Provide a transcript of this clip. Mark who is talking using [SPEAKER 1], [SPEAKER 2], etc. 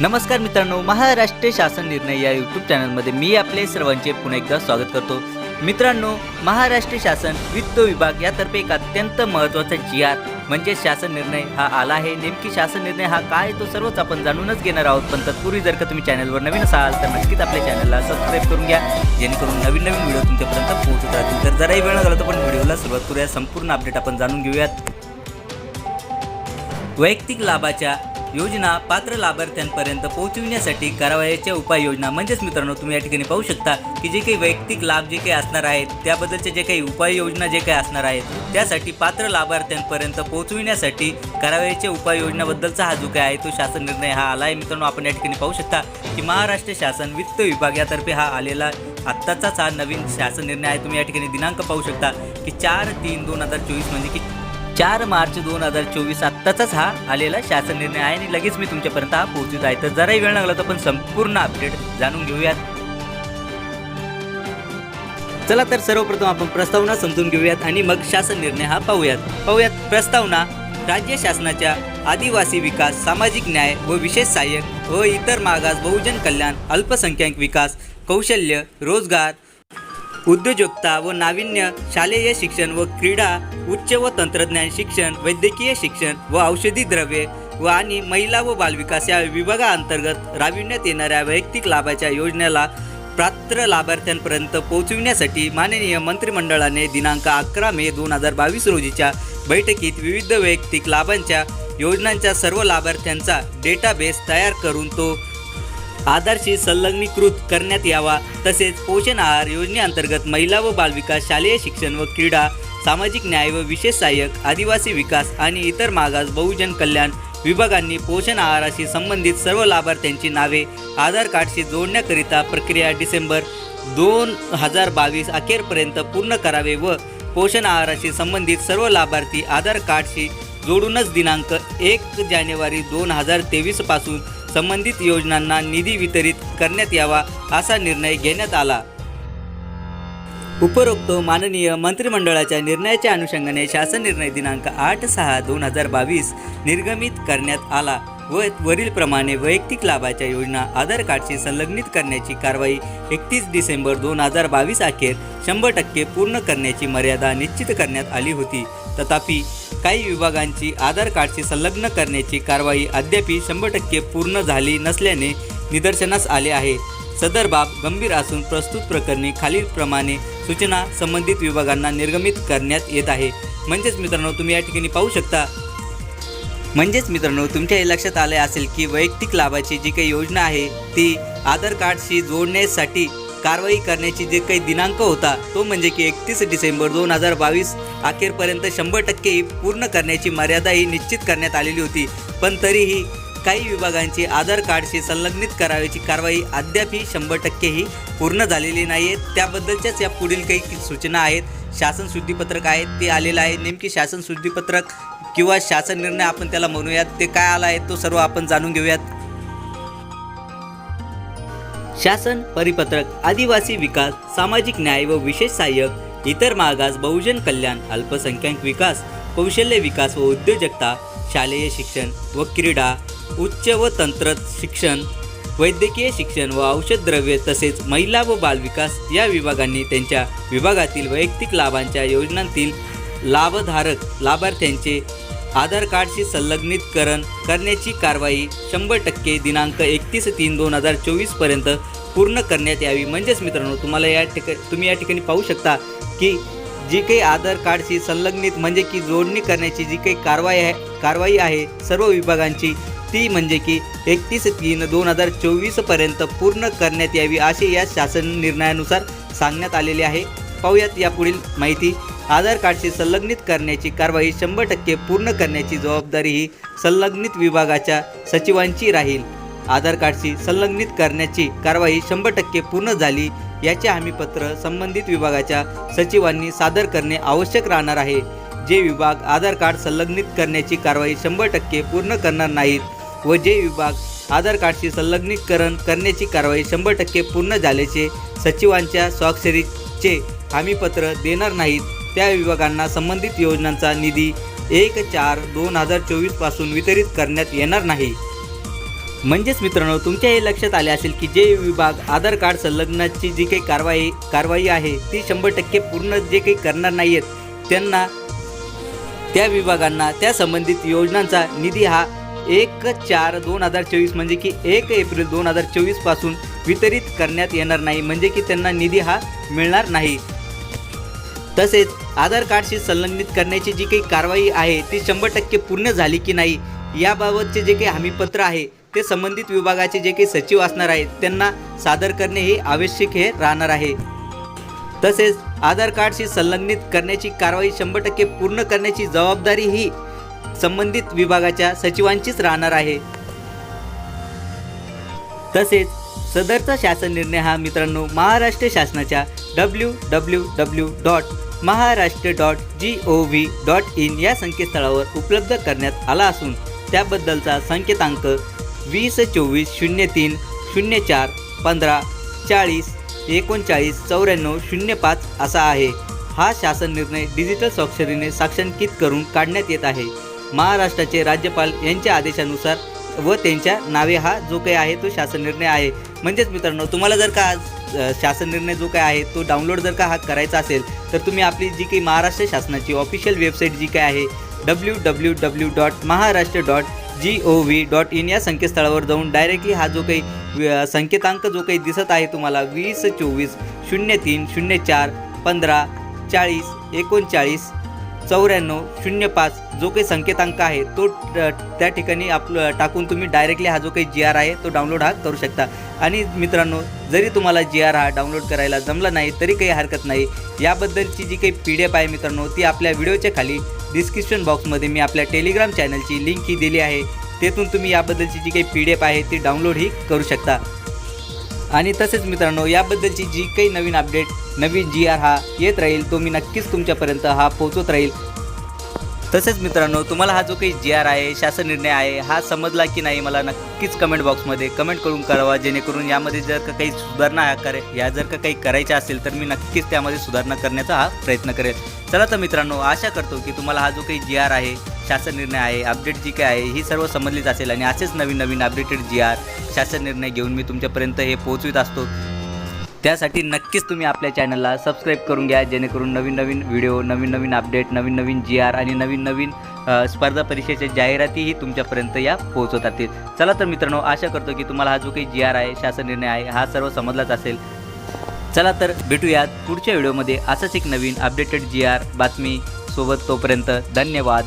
[SPEAKER 1] नमस्कार मित्रांनो महाराष्ट्र शासन निर्णय या यूट्यूब चॅनलमध्ये मी आपले सर्वांचे पुन्हा एकदा स्वागत करतो. मित्रांनो महाराष्ट्र शासन वित्त विभाग यातर्फे एक अत्यंत महत्त्वाचा जी आर म्हणजे शासन निर्णय हा आला आहे. नेमकी शासन निर्णय हा काय तो सर्वच आपण जाणूनच घेणार आहोत. पण तत्पूर्वी जर का तुम्ही चॅनलवर नवीन असाल तर नक्कीच आपल्या चॅनलला सबस्क्राईब करून घ्या. जेणेकरून नवीन नवीन व्हिडिओ तुमच्यापर्यंत पोहोचत राहतील. तर जराही वेळ न झाला तर पण व्हिडिओला सुरुवात करूया. संपूर्ण अपडेट आपण जाणून घेऊयात. वैयक्तिक लाभाच्या योजना पात्र लाभार्थ्यांपर्यंत पोहोचविण्यासाठी करावयाच्या उपाययोजना. म्हणजेच मित्रांनो तुम्ही या ठिकाणी पाहू शकता की जे काही वैयक्तिक लाभ जे काही असणार आहेत त्याबद्दलचे जे काही उपाययोजना जे काही असणार आहेत त्यासाठी पात्र लाभार्थ्यांपर्यंत पोहोचविण्यासाठी करावयाच्या उपाययोजनाबद्दलचा हा जो काय आहे तो शासन निर्णय हा आला आहे. मित्रांनो आपण या ठिकाणी पाहू शकता की महाराष्ट्र शासन वित्त विभाग यातर्फे हा आलेला आत्ताचाच हा नवीन शासन निर्णय आहे. तुम्ही या ठिकाणी दिनांक पाहू शकता की चार तीन दोन हजार चोवीस म्हणजे की चार मार्च दोन हजार चोवीस आत्ताचाच हा आलेला शासन निर्णय आहे आणि लगेच मी तुमच्यापर्यंत हा पोहोचत आहे. तर जराही वेळ लागला तर आपण संपूर्ण अपडेट जाणून घेऊयात. चला तर सर्वप्रथम आपण प्रस्तावना समजून घेऊयात आणि मग शासन निर्णय हा पाहूयात. पाहूयात प्रस्तावना राज्य शासनाच्या आदिवासी विकास सामाजिक न्याय व विशेष सहाय्यक व इतर मागास बहुजन कल्याण अल्पसंख्याक विकास कौशल्य रोजगार उद्योजकता व नाविन्य शालेय शिक्षण व क्रीडा उच्च व तंत्रज्ञान शिक्षण वैद्यकीय शिक्षण व औषधी द्रव्ये व आणि महिला व बालविकास या विभागाअंतर्गत राबविण्यात येणाऱ्या वैयक्तिक लाभाच्या योजनेला पात्र लाभार्थ्यांपर्यंत पोहोचविण्यासाठी माननीय मंत्रिमंडळाने दिनांक अकरा मे दोन हजार बावीस रोजीच्या बैठकीत विविध वैयक्तिक लाभांच्या योजनांच्या सर्व लाभार्थ्यांचा डेटाबेस तयार करून तो आधारशी संलग्नीकृत करण्यात यावा. तसेच पोषण आहार योजनेअंतर्गत महिला व बालविकास शालेय शिक्षण व क्रीडा सामाजिक न्याय व विशेष सहाय्यक आदिवासी विकास आणि इतर मागास बहुजन कल्याण विभागांनी पोषण आहाराशी संबंधित सर्व लाभार्थ्यांची नावे आधार कार्डशी जोडण्याकरिता प्रक्रिया डिसेंबर दोन हजार बावीस अखेरपर्यंत पूर्ण करावे व पोषण आहाराशी संबंधित सर्व लाभार्थी आधार कार्डशी जोडूनच दिनांक एक जानेवारी दोन हजार तेवीसपासून संबंधित योजनांना निधी वितरित करण्यात यावा असा निर्णय घेण्यात आला. उपरोक्त माननीय मंत्रिमंडळाच्या निर्णयाच्या अनुषंगाने शासन निर्णय दिनांक आठ सहा दोन हजार बावीस निर्गमित करण्यात आला व वरीलप्रमाणे वैयक्तिक लाभाच्या योजना आधार कार्डशी संलग्नित करण्याची कारवाई एकतीस डिसेंबर दोन हजार बावीस अखेर शंभर टक्के पूर्ण करण्याची मर्यादा निश्चित करण्यात आली होती. तथापि काही विभागांची आधार कार्डशी संलग्न करण्याची कारवाई अद्याप शंभर टक्के पूर्ण झाली नसल्याने निदर्शनास आले आहे. सदर बाब गंभीर असून प्रस्तुत प्रकरणी खालीलप्रमाणे सूचना संबंधित विभागांना निर्गमित करण्यात येत आहे. म्हणजेच मित्रांनो तुम्ही या ठिकाणी पाहू शकता. म्हणजेच मित्रांनो तुमच्या हे लक्षात आले असेल की वैयक्तिक लाभाची जी काही योजना आहे ती आधार कार्डशी जोडण्यासाठी कारवाई करण्याची जे काही दिनांक होता तो म्हणजे की एकतीस डिसेंबर दोन हजार बावीस. अखेरपर्यंत शंभर टक्के ही पूर्ण करण्याची मर्यादा ही निश्चित करण्यात आलेली होती. पण तरीही काही विभागांची आधार कार्डशी संलग्नित करावयाची कारवाई अद्यापही शंभर टक्के ही पूर्ण झालेली नाही आहे त्याबद्दलच्याच या पुढील काही सूचना आहेत. शासन शुद्धीपत्रक आहेत ते आलेलं आहे. नेमकी शासन शुद्धीपत्रक किंवा शासन निर्णय आपण त्याला म्हणूयात ते काय आला आहे तो सर्व आपण जाणून घेऊयात. शासन परिपत्रक आदिवासी विकास सामाजिक न्याय व विशेष सहाय्यक इतर मागास बहुजन कल्याण अल्पसंख्याक विकास कौशल्य विकास व उद्योजकता शालेय शिक्षण व क्रीडा उच्च व तंत्र शिक्षण वैद्यकीय शिक्षण व औषधद्रव्ये तसेच महिला व बालविकास या विभागांनी त्यांच्या विभागातील वैयक्तिक लाभांच्या योजनांतील लाभधारक लाभार्थ्यांचे आधार कार्डशी संलग्नितकरण करण्याची कारवाई शंभर टक्के दिनांक एकतीस तीन दोन हजार चोवीसपर्यंत पूर्ण करण्यात यावी. म्हणजेच मित्रांनो तुम्हाला या ठिका तुम्ही या ठिकाणी पाहू शकता की जी काही आधार कार्डशी संलग्नित म्हणजे की जोडणी करण्याची जी काही कारवाई आहे कारवाई आहे सर्व विभागांची ती म्हणजे की एकतीस तीन दोन हजार चोवीसपर्यंत पूर्ण करण्यात यावी असे या शासन निर्णयानुसार सांगण्यात आलेले आहे. पाहूयात यापुढील माहिती. आधार कार्डशी संलग्नित करण्याची कारवाई शंभर टक्के पूर्ण करण्याची जबाबदारी ही संलग्नित विभागाच्या सचिवांची राहील. आधार कार्डशी संलग्नित करण्याची कारवाई शंभर टक्के पूर्ण झाली याचे हमीपत्र संबंधित विभागाच्या सचिवांनी सादर करणे आवश्यक राहणार आहे. जे विभाग आधार कार्ड संलग्नित करण्याची कारवाई शंभर टक्के पूर्ण करणार नाहीत व जे विभाग आधार कार्डशी संलग्नीकरण करण्याची कारवाई शंभर टक्के पूर्ण झाल्याचे सचिवांच्या स्वाक्षरीचे हमीपत्र देणार नाहीत त्या विभागांना संबंधित योजनांचा निधी एक चार दोन हजार चोवीसपासून वितरित करण्यात येणार नाही. म्हणजेच मित्रांनो तुमच्या हे लक्षात आले असेल की जे विभाग आधार कार्ड संलग्नाची जी काही कारवाई कारवाई आहे ती शंभर टक्के पूर्ण जे काही करणार नाही आहेत त्यांना त्या विभागांना त्या संबंधित योजनांचा निधी हा एक चार दोन हजार चोवीस म्हणजे की एक एप्रिल दोन हजार चोवीसपासून वितरित करण्यात येणार नाही म्हणजे की त्यांना निधी हा मिळणार नाही. तसेच आधार कार्डशी संलग्नित करण्याची जी काही कारवाई आहे ती शंभर टक्के पूर्ण झाली की नाही याबाबतचे जे काही हमीपत्र आहे ते संबंधित विभागाचे जे काही सचिव असणार आहेत त्यांना सादर करणे हे आवश्यक हे राहणार आहे. तसेच आधार कार्डशी संलग्नित करण्याची कारवाई शंभर टक्के पूर्ण करण्याची जबाबदारी ही संबंधित विभागाच्या सचिवांचीच राहणार आहे. तसेच सदरचा शासन निर्णय हा मित्रांनो महाराष्ट्र शासनाच्या W W W dot Maharashtra dot G O V dot in या संकेतस्थळावर उपलब्ध करण्यात आला असून त्याबद्दलचा संकेतांक वीस चोवीस शून्य तीन शून्य चार पंधरा चाळीस एकोणचाळीस चौऱ्याण्णव शून्य पाच असा आहे. हा शासन निर्णय डिजिटल स्वाक्षरीने साक्षांकित करून काढण्यात येत आहे. महाराष्ट्राचे राज्यपाल यांच्या आदेशानुसार व त्यांच्या नावे हा जो काही आहे तो शासन निर्णय आहे. म्हणजेच मित्रांनो तुम्हाला जर का आज, शासन निर्णय जो काय आहे तो डाउनलोड जर का हा करायचा असेल तर तुम्ही आपली जी काही महाराष्ट्र शासनाची ऑफिशियल वेबसाईट जी काय आहे W W W dot Maharashtra dot G O V dot in या संकेतस्थळावर जाऊन डायरेक्टली हा जो काही संकेतांक जो काही दिसत आहे तुम्हाला वीस चोवीस शून्य तीन शून्य चार पंधरा चाळीस एकोणचाळीस चौऱ्याण्णव शून्य पाच जो काही संकेतांक आहे तो त्या ठिकाणी आपलं टाकून तुम्ही डायरेक्टली हा जो काही जी आर आहे तो डाउनलोड हा करू शकता. आणि मित्रांनो जरी तुम्हाला जी आर हा डाउनलोड करायला जमला नाही तरी काही हरकत नाही. याबद्दलची जी काही पी डी एफ आहे मित्रांनो ती आपल्या व्हिडिओच्या खाली डिस्क्रिप्शन बॉक्समध्ये मी आपल्या टेलिग्राम चॅनलची लिंक ही दिली आहे. तेथून तुम्ही याबद्दलची जी काही पी डी एफ आहे ती डाउनलोडही करू शकता. आणि तसेच मित्रांनो याबद्दलची जी काही नवीन अपडेट नवीन जी आर हा येत राहील तो मी नक्कीच तुमच्यापर्यंत हा पोहोचत राहील. तसेच मित्रांनो तुम्हाला हा जो काही जी आर आहे शासन निर्णय आहे हा समजला की नाही मला नक्कीच कमेंट बॉक्समध्ये कमेंट करून कळवा जेणेकरून यामध्ये जर का काही सुधारणा करे या जर का काही करायच्या असेल तर मी नक्कीच त्यामध्ये सुधारणा करण्याचा हा प्रयत्न करेल. चला तर मित्रांनो आशा करतो की तुम्हाला हा जो काही जी आर आहे शासन निर्णय आहे अपडेट जी काय आहे ही सर्व समजलीच असेल आणि असेच नवीन नवीन अपडेटेड जी आर शासन निर्णय घेऊन मी तुमच्यापर्यंत हे पोहोचवित असतो. त्यासाठी नक्कीच तुम्ही आपल्या चॅनलला सबस्क्राईब करून घ्या जेणेकरून नवीन नवीन व्हिडिओ नवीन नवीन अपडेट नवीन नवीन जी आर आणि नवीन नवीन स्पर्धा परीक्षेच्या जाहिरातीही तुमच्यापर्यंत या पोहोचत असतील. चला तर मित्रांनो आशा करतो की तुम्हाला हा जो काही जी आर आहे शासन निर्णय आहे हा सर्व समजलाच असेल. चला तर भेटूयात पुढच्या व्हिडिओमध्ये असंच एक नवीन अपडेटेड जी आर बातमी सोबत तोपर्यंत धन्यवाद.